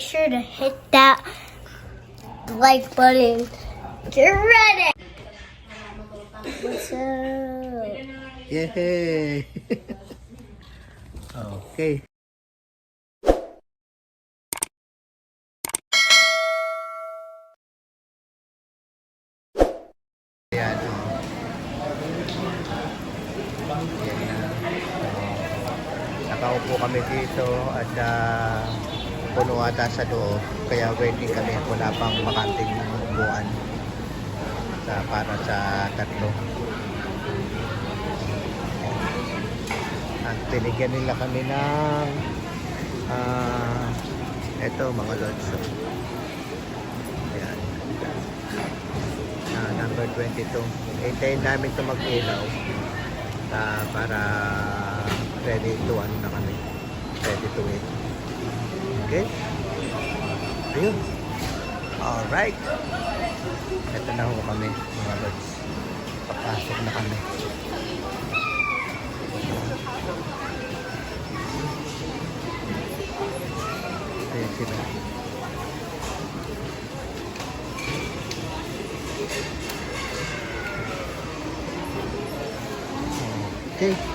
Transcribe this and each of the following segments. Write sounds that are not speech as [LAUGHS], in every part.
sure to hit that like button. Get ready. What's up? Yay! [LAUGHS] okay. Ayan. Ayan nakaupo kami dito at ah, puno ata sa loob. Kaya waiting kami. Wala pang makanting upuan sa, para sa tatlo. At binigyan nila kami ng ah eto mga lods. So, Ayan. Ah, number 22. Hintayin namin ito mag-ilaw ah, para ready to ano na kami. Ready to eat. Okay? Ayun. Alright. Ito na ho kami mga lods. Papasok na kami. Ayan sila. Okay. Ayan.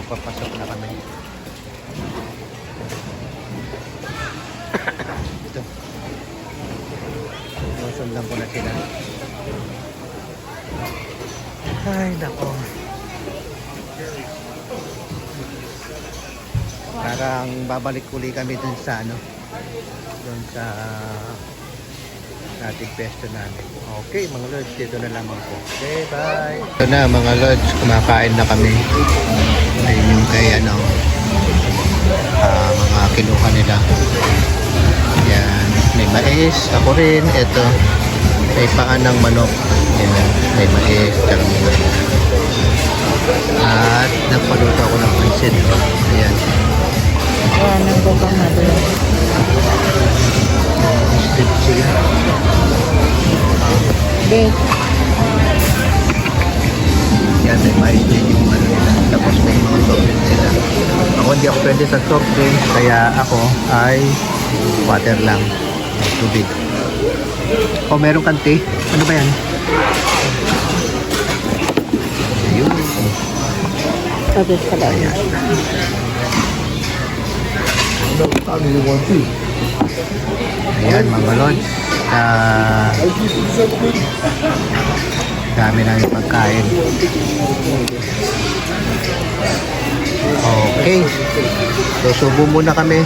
So, papasok na kami. Ito. Susundan ko na sila. Ay, nako. Parang babalik uli kami dun sa ano, dun sa dating pesto namin. Okay, mga lords, dito na lamang po. Okay, bye! Ito na, mga lords, kumakain na kami. Ayun yung kay ano, ah, mga kinuha nila. Yan, may mais, ako rin, ito, may paan ng manok. Yan, may mais, tsaka At nagpaluto ako ng pansit. Ayan. Kaya nagbabang madulas. Sige, sige. Hindi. Yan, may mais din hindi ako pwede sa soft drinks, kaya ako ay water lang. Tubig. O, meron kang tea? Ano ba yan? Ayun. Tapos pala. Ayan. Ayan, mga lods. Ah, dami na yung pagkain. Okay. So, subo muna kami.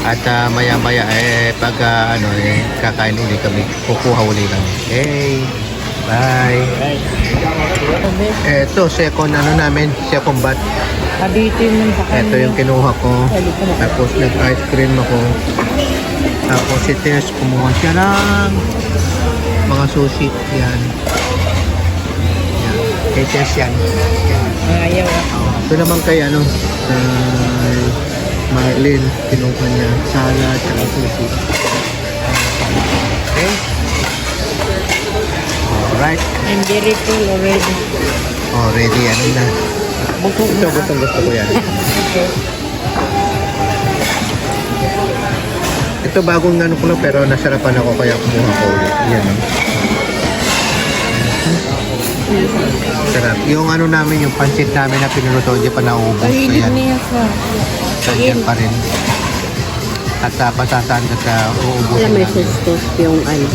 At ah, maya-maya, eh, pag ah, ano, eh, kakain uli kami. Kukuha uli kami. Okay. Bye. Ito, second ano namin, second bat. Kabitin mo sa Ito yung kinuha ko. Tapos nag-ice cream ako. Tapos si Tess, kumuha siya ng mga sushi. Yan. Yan. Kay Tess yan. yan. Oh, ito naman kay ano, kay Marlene, kinuha niya salad at sushi. Okay? Alright. I'm very full already. Oh, ready. Ano na? Ito, na. gusto, gusto ko yan. [LAUGHS] Ito bagong ano ko lang pero nasarapan ako kaya kumuha ko ulit. Yan. oh. Sarap. Yung ano namin, yung pancit namin na pinuluto, hindi pa naubos. Kahilig Ayan. niya sa... Nandiyan pa rin. At uh, pasasaan ka sa uubusin Alam mo namin. yung sauce yung ano,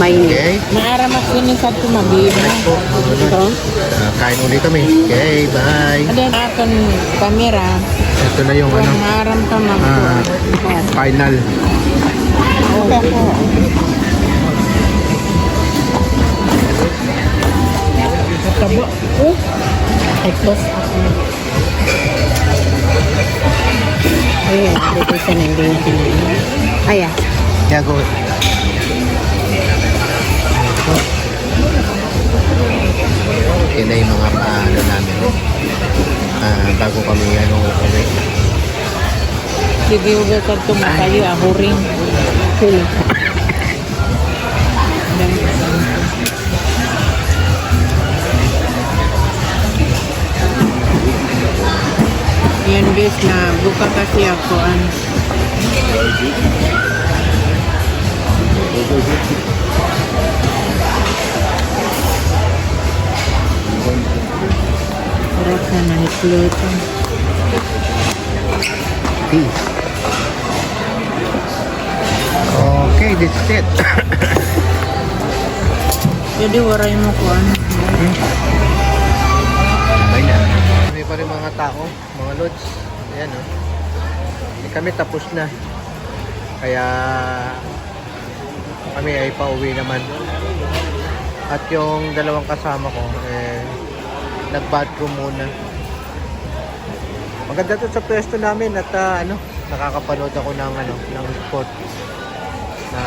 mainit. Okay? Maaramas yun yung sa. Ito, Uh, kain ulit kami. Okay, bye. Ada akan kamera. Ito na yung Kung ano, maaram ka mag... ah, final. Okay tapos ako. Ayan, dito sa nandito. Ayan. Yeah, go. Yun na yung mga paano namin. Ah, bago kami ano uwi. Sige, huwag ka tumatayo. Ako rin. Sino? Yan guys na buka kasi ako. Sarap na nahitlutan. Tea. Okay, this is it. Jadi waray mo ko ano. Okay tao, mga lods. Ayan o. Oh. kami tapos na. Kaya kami ay pauwi naman. At yung dalawang kasama ko, eh, nag-bathroom muna. Maganda to sa pwesto namin at ah, ano, nakakapanood ako ng ano, ng sport na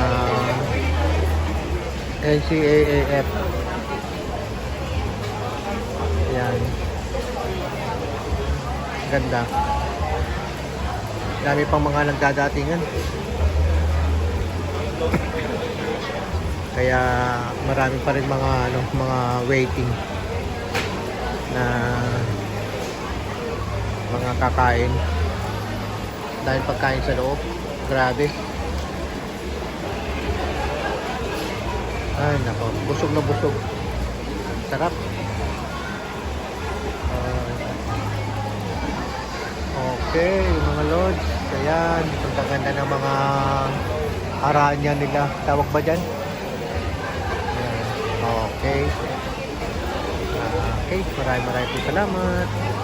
NCAAF. Yan. Ganda. Dami pang mga nagdadatingan. Kaya marami pa rin mga ano, mga waiting na mga kakain. Dahil pagkain sa loob. Grabe. Ay, nako. Busog na busog. Sarap. Okay, mga lords. Ayan, ang ng mga aranya nila. Tawag ba dyan? Okay. Ah, Okay, maraming maraming salamat.